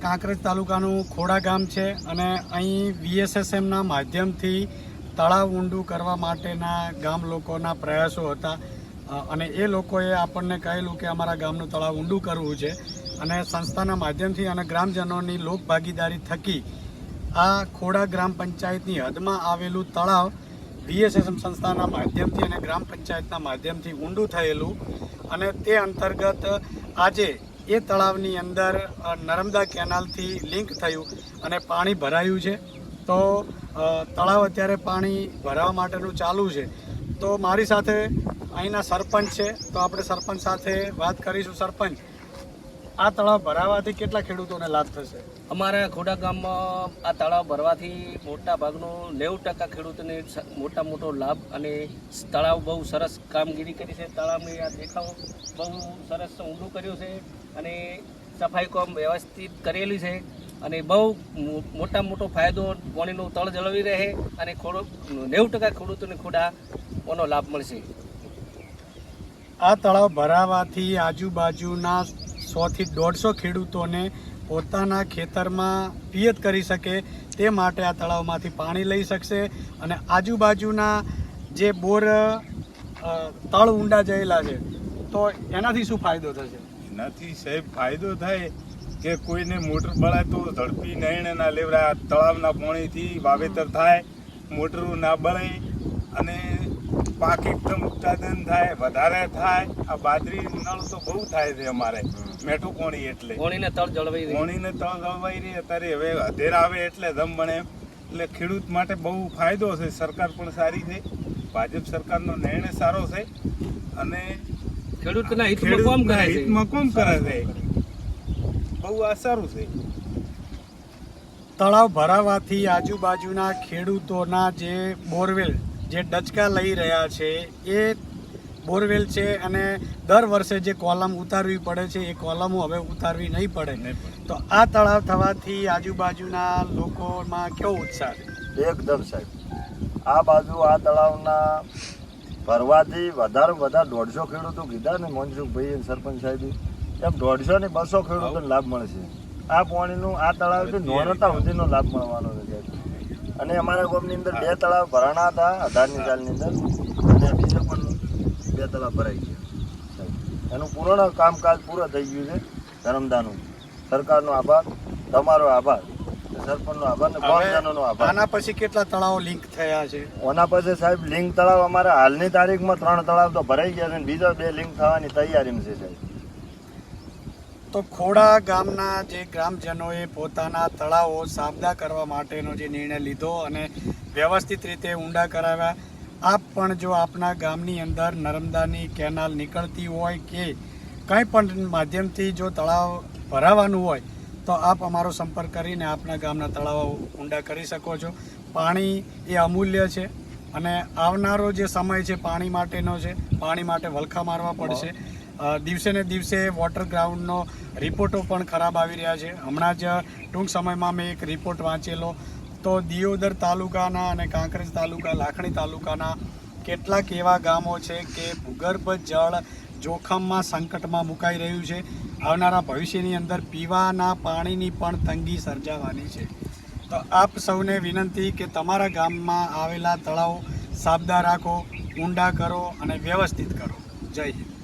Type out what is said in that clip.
કાંકરેજ તાલુકાનું ખોડા ગામ છે અને અહીં વીએસએસએમના માધ્યમથી તળાવ ઊંડું કરવા માટેના ગામ લોકોના પ્રયાસો હતા. અને એ લોકોએ આપણને કહેલું કે અમારા ગામનું તળાવ ઊંડું કરવું છે અને સંસ્થાના માધ્યમથી અને ગ્રામજનોની લોકભાગીદારી થકી આ ખોડા ગ્રામ પંચાયતની હદમાં આવેલું તળાવ વીએસએસએમ સંસ્થાના માધ્યમથી અને ગ્રામ પંચાયતના માધ્યમથી ઊંડું થયેલું અને તે અંતર્ગત આજે એ તળાવની અંદર નર્મદા કેનાલથી લિંક થયું અને પાણી ભરાયું છે. તો તળાવ અત્યારે પાણી ભરાવા માટેનું ચાલુ છે. તો મારી સાથે અહીંના સરપંચ છે. તો આપણે સરપંચ સાથે વાત કરીશું. સરપંચ આ તળાવ ભરાવાથી કેટલા ખેડૂતોને લાભ થશે? અમારા ખોડા ગામમાં આ તળાવ ભરવાથી મોટા ભાગનો નેવું ટકા ખેડૂતોને મોટા મોટો લાભ અને તળાવ બહુ સરસ કામગીરી કરી છે. તળાવની આ દેખાવ બહુ સરસ ઊંડું કર્યું છે અને સફાઈ કામ વ્યવસ્થિત કરેલી છે અને બહુ મોટા મોટો ફાયદો પાણીનું તળ જળવી રહે અને ખોડો નેવું ટકા ખેડૂતોને ખોડા ઓનો લાભ મળશે. આ તળાવ ભરાવાથી આજુબાજુના સોથી દોઢસો ખેડૂતોને પોતાના ખેતરમાં પિયત કરી શકે તે માટે આ તળાવમાંથી પાણી લઈ શકશે અને આજુબાજુના જે બોર તળ ઊંડા જયેલા છે, તો એનાથી શું ફાયદો થશે? એનાથી સાહેબ ફાયદો થાય કે કોઈને મોટર બળાય તો ઝડપી નિર્ણય ના લેવડાય તળાવના પાણીથી વાવેતર થાય, મોટરો ના બળે અને પાક એકદમ ઉત્પાદન થાય વધારે થાય. આ બાજરી નળ તો બહુ થાય છે અમારે. મેઠું કોણી એટલે. કોણીને તળ જળવાઈ રહે. પાણીને તળ જળવાઈ રહી. અત્યારે હવે અધેર આવે એટલે દમ બને. એટલે ખેડૂત માટે બહુ ફાયદો છે. સરકાર પણ સારી છે. ભાજપ સરકારનો નિર્ણય સારો છે. અને ખેડૂતના હિતમાં કોમ કરે છે? હિતમાં કોમ કરે છે. બહુ આ સારું છે. તળાવ ભરાવાથી આજુબાજુના ખેડૂતોના જે બોરવેલ જે ડચકા લઈ રહ્યા છે એ બોરવેલ છે અને દર વર્ષે જે કોલમ ઉતારવી પડે છે એ કોલમો હવે ઉતારવી નહીં પડે. તો આ તળાવ થવાથી આજુબાજુના લોકોમાં કેવો ઉત્સાહ છે? એકદમ સાહેબ. આ બાજુ આ તળાવના ભરવાથી વધારે વધારે દોઢસો ખેડૂતો કીધા ને મનસુખભાઈ સરપંચ સાહેબ. એમ દોઢસો ને બસો ખેડૂતોને લાભ મળશે. આ પાણીનું આ તળાવથી નોરતા સુધીનો લાભ મળવાનો છે. અને અમારા ગામની અંદર બે તળાવ ભરાણા હતા અઢારની સાલની અંદર. અને બીજા પણ બે તળાવ ભરાઈ ગયા. એનું પૂર્ણ કામકાજ પૂરું થઈ ગયું છે ધરમદાનું. સરકારનો આભાર તમારો આભાર સરપંચનો આભાર ને આભાર. આના પછી કેટલા તળાવો લિંક થયા છે? ઓના પછી સાહેબ લિંક તળાવ અમારા હાલની તારીખમાં ત્રણ તળાવ તો ભરાઈ ગયા છે અને બીજા બે લિંક થવાની તૈયારીમાં છે સાહેબ. તો ખોડા ગામના જે ગ્રામજનોએ પોતાના તળાવો સાબદા કરવા માટેનો જે નિર્ણય લીધો અને વ્યવસ્થિત રીતે ઊંડા કરાવ્યા. આપ પણ જો આપના ગામની અંદર નર્મદાની કેનાલ નીકળતી હોય કે કંઈ પણ માધ્યમથી જો તળાવ ભરાવાનું હોય, તો આપ અમારો સંપર્ક કરીને આપના ગામના તળાવો ઊંડા કરી શકો છો. પાણી એ અમૂલ્ય છે અને આવનારો જે સમય છે, પાણી માટેનો છે. પાણી માટે વલખા મારવા પડશે. દિવસે ને દિવસે વોટર ગ્રાઉન્ડનો રિપોર્ટો પણ ખરાબ આવી રહ્યા છે. હમણાં જ ટૂંક સમયમાં મેં એક રિપોર્ટ વાંચેલો. તો દિયોદર તાલુકાના અને કાંકરેજ તાલુકા, લાખણી તાલુકાના કેટલાક એવા ગામો છે કે ભૂગર્ભ જળ જોખમમાં સંકટમાં મુકાઈ રહ્યું છે. આવનારા ભવિષ્યની અંદર પીવાના પાણીની પણ તંગી સર્જાવાની છે. તો આપ સૌને વિનંતી કે તમારા ગામમાં આવેલા તળાવ સાબદા રાખો, ઊંડા કરો અને વ્યવસ્થિત કરો. જય હિન્દ.